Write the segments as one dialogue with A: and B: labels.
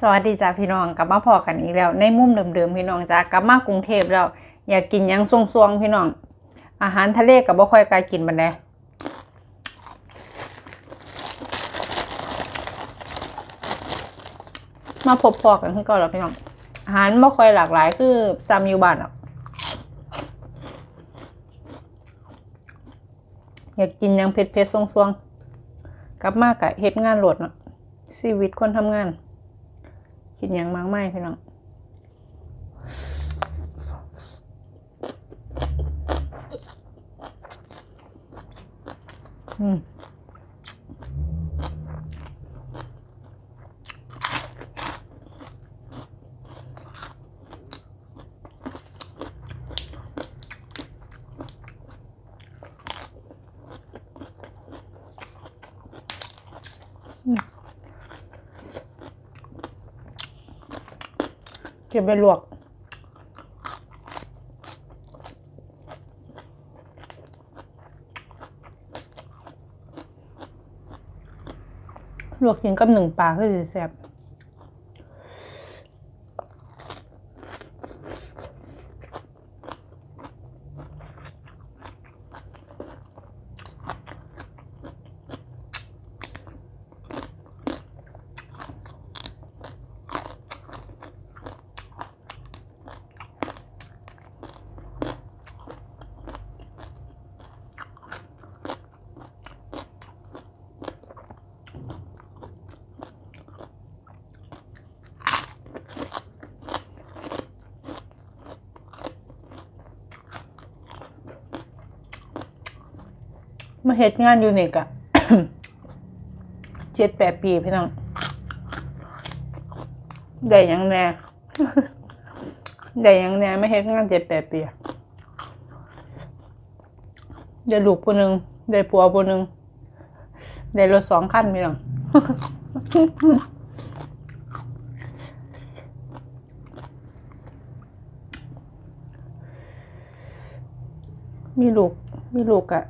A: สวัสดีจ้าพี่น้องกลับมาพอกันอีกแล้วในมุมเดิมๆพี่น้องจ้ากลับมากรุงเทพแล้วอยากกินยังซวงๆพี่น้อง อาหารทะเลกับบ่ค่อยกลกินบันไดมาพบพอกันขึ้นก่อนแล้วพี่น้อง อาหารบ่ค่อยหลากหลายคือซ้ำอยู่บ้านหรอกอยากกินยังเผ็ดๆซวงๆกลับมากะเฮ็ดงานโหลดเนาะชีวิตคนทำงาน คิดยังมากไม่พี่น้อง ก็บไปลวกลวกกินกับหนึ่งปลาคือสิแซ่บ มาเฮ็ดงานอยู่นี่กะเจ็ดแปดปีพี่น้อง ได้ยังแน่ ได้ยังแน่ไม่เฮ็ดงานเจ็ดแปดปีได้ลูกผู้หนึ่งได้ผัวผู้หนึ่งได้รถสองคันพี่น้องมีลูก มีลูกอะ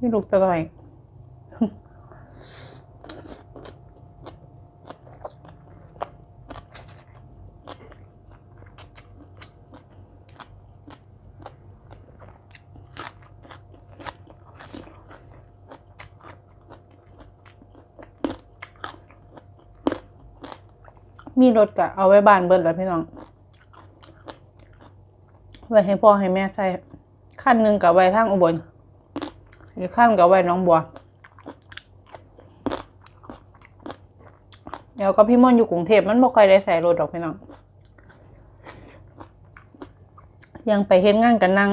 A: มีลูกตะลอยมีรถกะเอาไว้บานเบิดแล้วพี่น้อง ไว้ให้พ่อให้แม่ใส่ขั้นหนึ่งกับไว้ทางอุบล นี่ขั้นกับไว้น้องบัว เดี๋ยวก็พี่ม่อนอยู่กรุงเทพมันบ่ค่อยได้ใส่รถดอกพี่น้อง ยังไปเฮ็ดงานกันนั่ง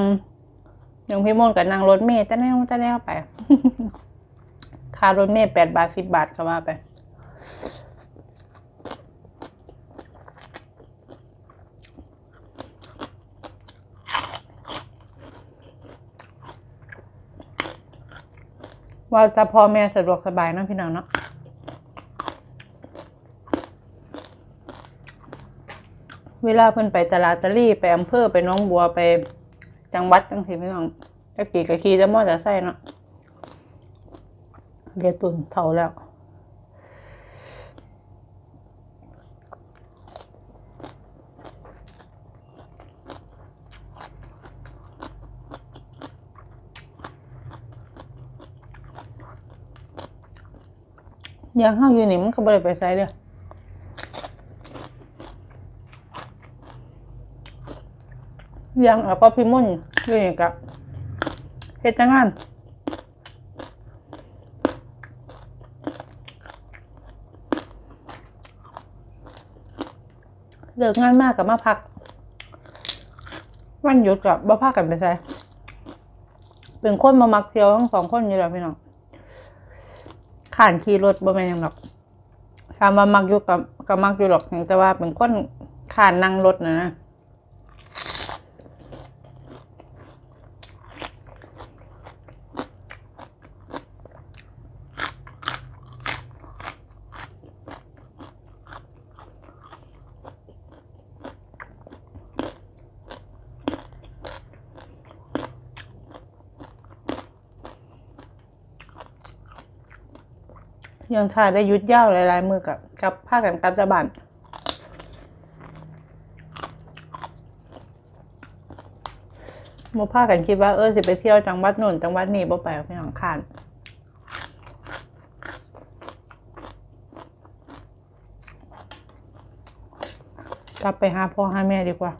A: ยังพี่ม่อนกับนั่งรถเมล์แต่แนวแต่แนวไป ค่ารถเมล์แปดบาทสิบบาทก็ว่าไป ว่าจะพ่อแม่สะดวกสบายนะพี่น้องเนาะเวลาเพิ่นไปตลาดตะลี่ไปอำเภอไปน้องบัวไปจังหวัดจังสิพี่น้องตะกี้กะขี่จะมอเตอร์ไซค์เนาะเรียตุนเท่าแล้ว ย่างเฮาอยู่นี่มันก็บ่ได้ไปไสเด้อย่างแล้วก็พี่มุ่นอยู่นี่ก็เฮ็ดแต่งานเลิกงานมากกับมาพัก วันหยุดกับบ่พากันไปไสเป็นคนมามักเที่ยวทั้งสองคนอยู่แล้วพี่น้อง ขานขี่รถบ่แม่นหยังหรอกถามว่ามักอยู่กับก็มักอยู่หรอกแต่ว่าเป็นคนขานนั่งรถนะนะ ยังทาได้ยุดยาวหลายๆมือกับกับผ้ากันกับจะบานโมผ้ากันคิดว่าเออสิไปเที่ยวจังหวัดนนจังหวัดนี้บ่ไปพี่นองคานกลับไปหาพ่อหาแม่ดีกว่า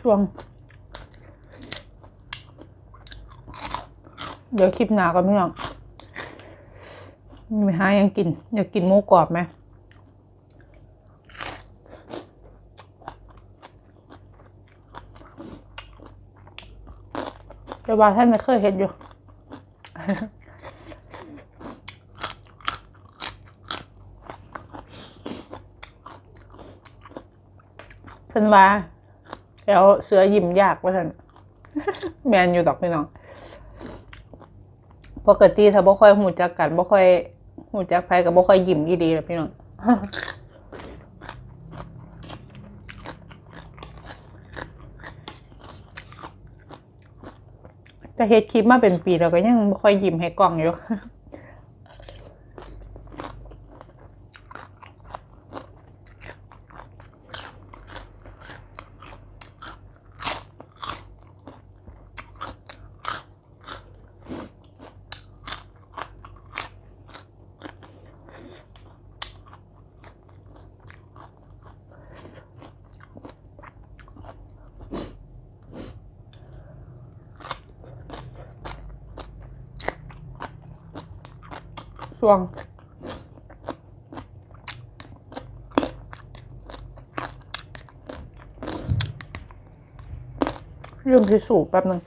A: ช่วง เดี๋ยวคลิปหนากันพี่น้องมีหายังกิน อยากกินหมูกรอบไหมแต่ว่าท่านไม่เคยเห็นอยู่เพิ่นว่า แล้วเสือยิ้มยากว่าท่านแมนอยู่ดอกพี่น้องปกติถ้าบ่ค่อยหูจักกันบ่ค่อยหูจักไผก็บ่ค่อยยิ้มอีดีแหละพี่น้องแต่เฮ็ดคลิปมาเป็นปีแล้วก็ยังบ่ค่อยยิ้มให้กล้องอยู่ ช่วงเรื่องพิสูจน์แป๊บนึง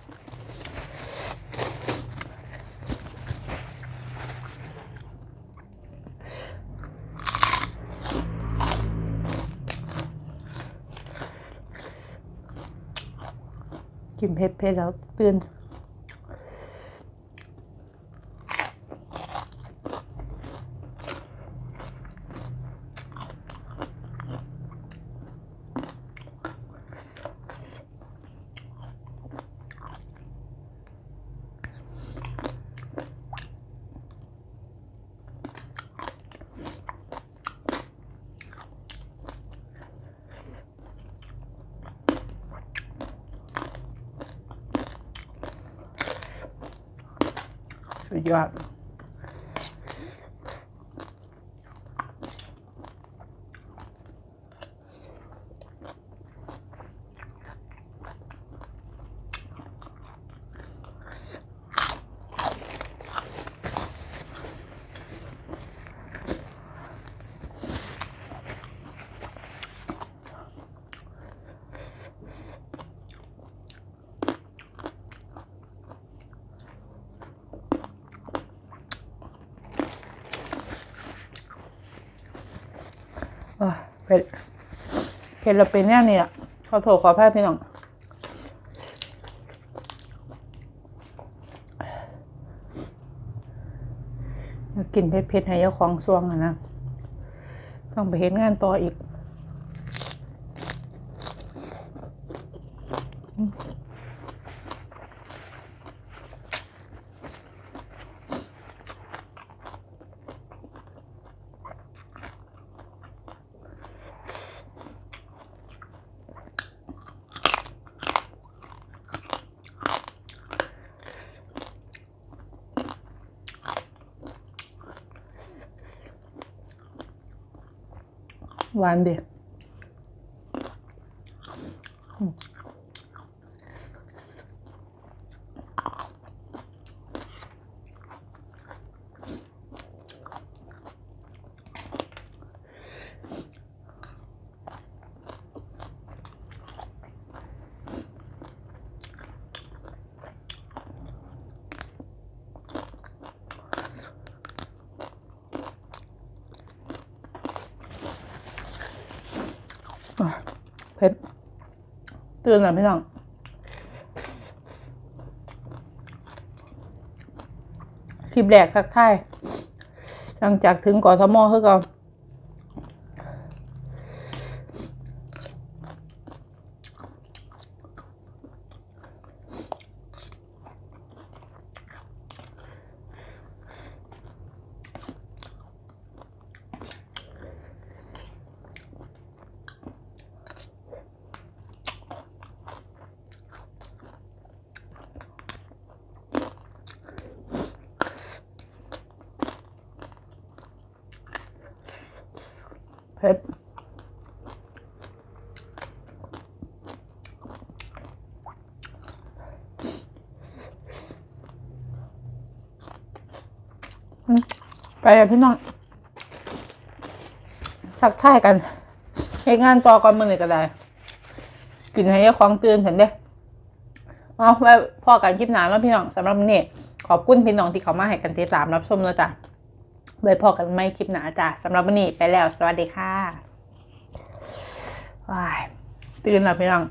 A: กินเผ็ดเผ็ดแล้วตื่น สุด เผ็ดเผ็ดเราเป็นแน่นี่แหละขอโทษขอแพ้พี่น้องกินเผ็ดๆให้เจ้าของซวงอะนะ ต้องไปเห็นงานต่ออีก หวานดีอะเผ็ด ตื่นแล้วพี่น้องคลิปแรกทักทายหลังจากถึงกอทมคือเก่อนผ็ดอืม ไปเลยพี่น้องทักทายกันให้งานต่อก่อนมือหนึ่งก็ได้กินให้ยาของตื่นเห็นเด้เอาไว้พอกันคลิปหนาแล้วพี่น้องสำหรับวันนี้ขอบคุณพี่น้องที่เขามาให้กันติดตามรับชมแล้วจ้ะไว้พอกันไม่คลิปหนาจ้ะสำหรับวันนี้ไปแล้ว สวัสดีค่ะว้ายตื่นแล้วพี่น้อง